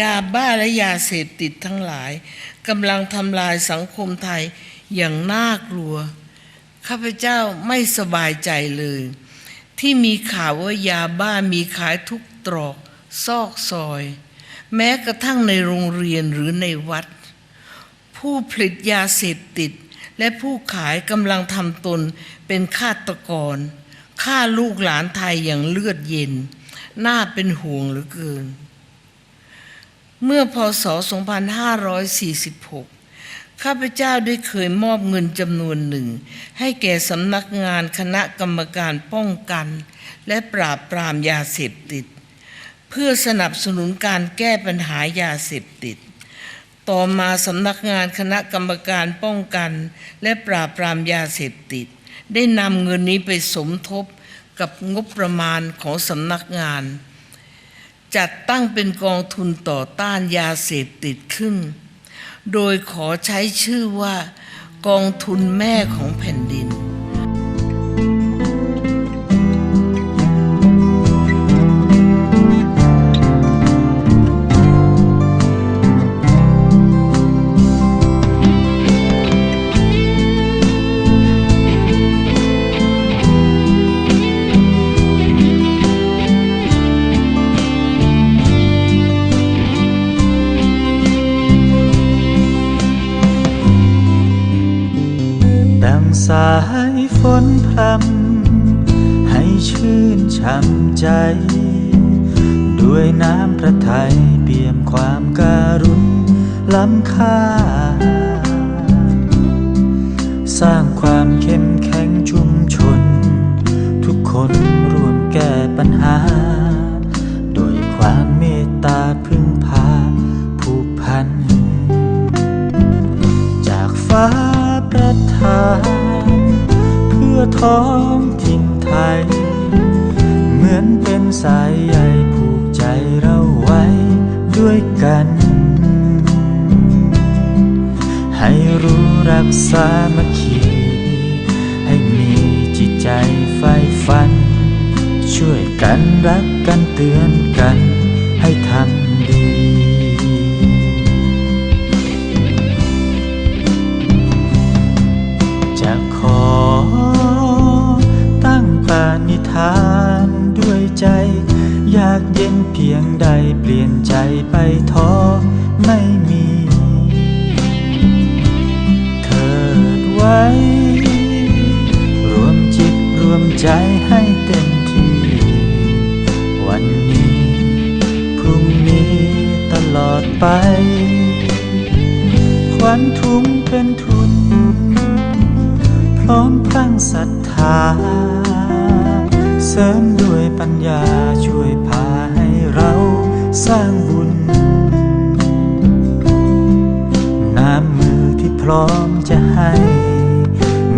ยาบ้าและยาเสพติดทั้งหลายกำลังทำลายสังคมไทยอย่างน่ากลัว ข้าพเจ้าไม่สบายใจเลย ที่มีข่าวว่ายาบ้ามีขายทุกตรอกซอกซอย แม้กระทั่งในโรงเรียนหรือในวัด ผู้ผลิตยาเสพติด และผู้ขายกำลังทำตนเป็นฆาตกรฆ่าลูกหลานไทยอย่างเลือดเย็น น่าเป็นห่วงเหลือเกิน เมื่อพศ 2546 ข้าพเจ้าได้เคยมอบเงินจำนวนหนึ่ง ให้แก่สำนักงานคณะกรรมการป้องกัน และปราบปรามยาเสพติด เพื่อสนับสนุนการแก้ปัญหายาเสพติด ต่อมาสำนักงานคณะกรรมการป้องกัน และปราบปรามยาเสพติด ได้นำเงินนี้ไปสมทบกับงบประมาณของสำนักงาน จัดตั้งเป็นกองทุนต่อต้านยาเสพติดขึ้น โดยขอใช้ชื่อว่า กองทุนแม่ของแผ่นดินายฝนพรำให้ชื่นช่ำใจ ด้วยน้ำพระทัยเปี่ยมความการุณล้ำค่า สร้างความเข้มแข็งชุมชน ทุกคนร่วมแก้ปัญหา โดยความเมตตาพึ่งพาผูกพัน จากฟ้าประทาน ท้องถิ่นไทย เหมือนเป็นสายใยผูกใจเราไว้ด้วยกัน ให้รู้รักสามัคคีให้มีจิตใจใฝ่ฝัน ช่วยกันรักกันเตือนกัน ยากเย็นเพียงใดเปลี่ยนใจไปท้อไม่มี เถิดไว้ รวมจิตรวมใจให้เต็มที่ วันนี้ พรุ่งนี้ตลอดไปควันทุงเป็นทุน พร้อมพลังศรัทธา เสริมด้วยปัญญาช่วยพาให้เราสร้างบุญ น้ำมือที่พร้อมจะให้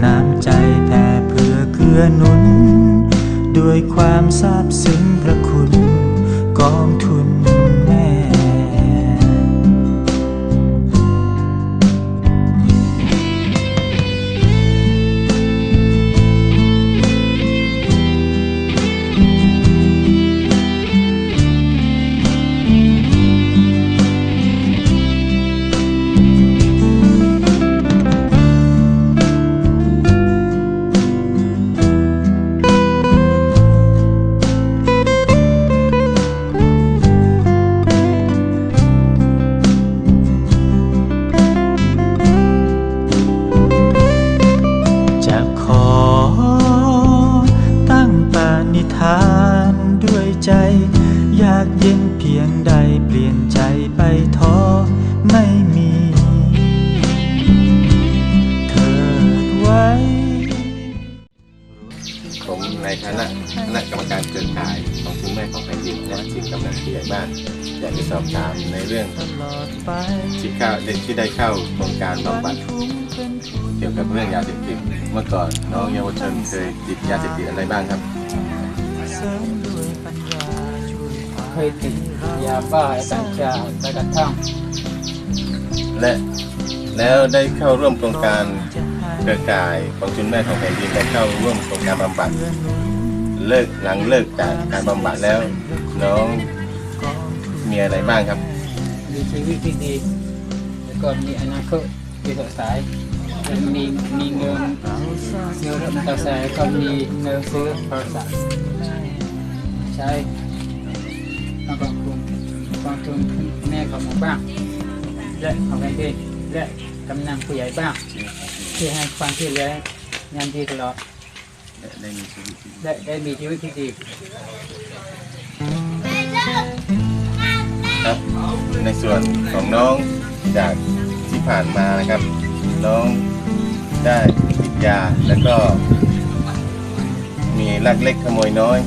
น้ำใจแผ่เพื่อเกื้อหนุน ด้วยความซาบซึ้ง ยากเย็นเพียงใดเปลี่ยนใจไปท้อไม่มี เถิดไว้ ผมในฐานะคณะกรรมการเครือข่ายของคุณแม่ของแผ่นดินและทีมกำนันผู้ใหญ่บ้านอยากจะสอบถามในเรื่องตลอดไปที่เข้าเด็กที่ได้เข้าโครงการบำบัดเกี่ยวกับเรื่องยาเสพติดเมื่อก่อนน้องเยาวชนเคยติดยาเสพติดอะไรบ้างครับ เสริม เคยติดยาบ้ากัญชาไปกระทั่งและแล้วได้เข้าร่วมโครงการเครือข่ายของคุณแม่ของแผ่นดินได้เข้าร่วมโครงการบำบัดเลิกหลังเลิกจากการบำบัดแล้วน้องมีอะไรบ้างครับ มีชีวิตที่ดี แล้วก็มีอนาคตที่สดใสและมีมีเงินเงินรถมอเตอร์ไซค์ก็มีเงินซื้อโทรศัพท์ใช้ มากองทุนกองทุนแม่ของหมู่บ้านและของแผ่นดินและกำนันผู้ใหญ่บ้านที่ให้ความช่วยเหลืองานดีตลอดและได้มีชีวิตที่ได้ได้มีชีวิตที่ดีครับในส่วนของน้องจากที่ผ่านมานะครับ น้องได้ติดยาแล้วก็มีลักเล็กขโมยน้อย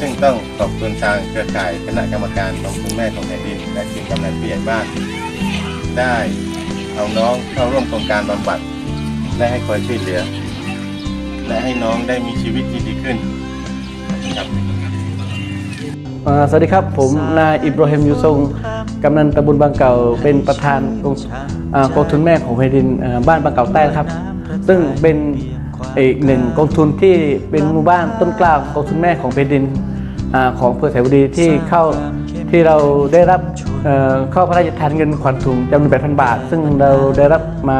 ซึ่งต้องขอบคุณทางเครือข่ายคณะกรรมการของคุณแม่ของแผ่นดิน และทีมกำนันผู้ใหญ่บ้าน ได้เอาน้องเข้าร่วมโครงการบำบัดและให้คอยช่วยเหลือ และให้น้องได้มีชีวิตที่ดีขึ้นครับอ่าสวัสดีครับ ผมนายอิบราฮิมยูซงกำนันตำบลบางเก่า เป็นประธานกองอ่ากองทุนแม่ของแผ่นดินอ่าบ้านบางเก่าใต้นะครับ ซึ่งเป็น อีกหนึ่งกองทุนที่เป็นหมู่บ้านต้นกล้ากองทุนแม่ของแผ่นดินอ่าของอำเภอแสนบุรีที่เข้าที่เราได้รับเอ่อเข้าพระราชทานเงินขวัญถุงจำนวน8,000 บาท ซึ่งเราได้รับมา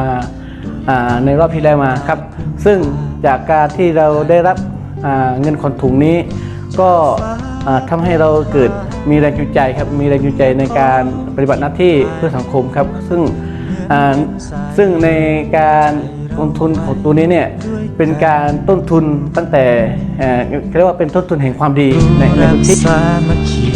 อ่าในรอบที่แล้วมาครับ ซึ่งจากการที่เราได้รับอ่าเงินขวัญถุงนี้ ก็อ่าทำให้เราเกิดมีแรงจูงใจครับมีแรงจูงใจในการปฏิบัติหน้าที่เพื่อสังคมครับ ซึ่งอ่า ซึ่งในการลงทุนของตัวนี้เนี่ยเป็นการต้นทุนตั้งแต่เรียกว่าเป็นต้นทุนแห่งความดีในในพื้กนที่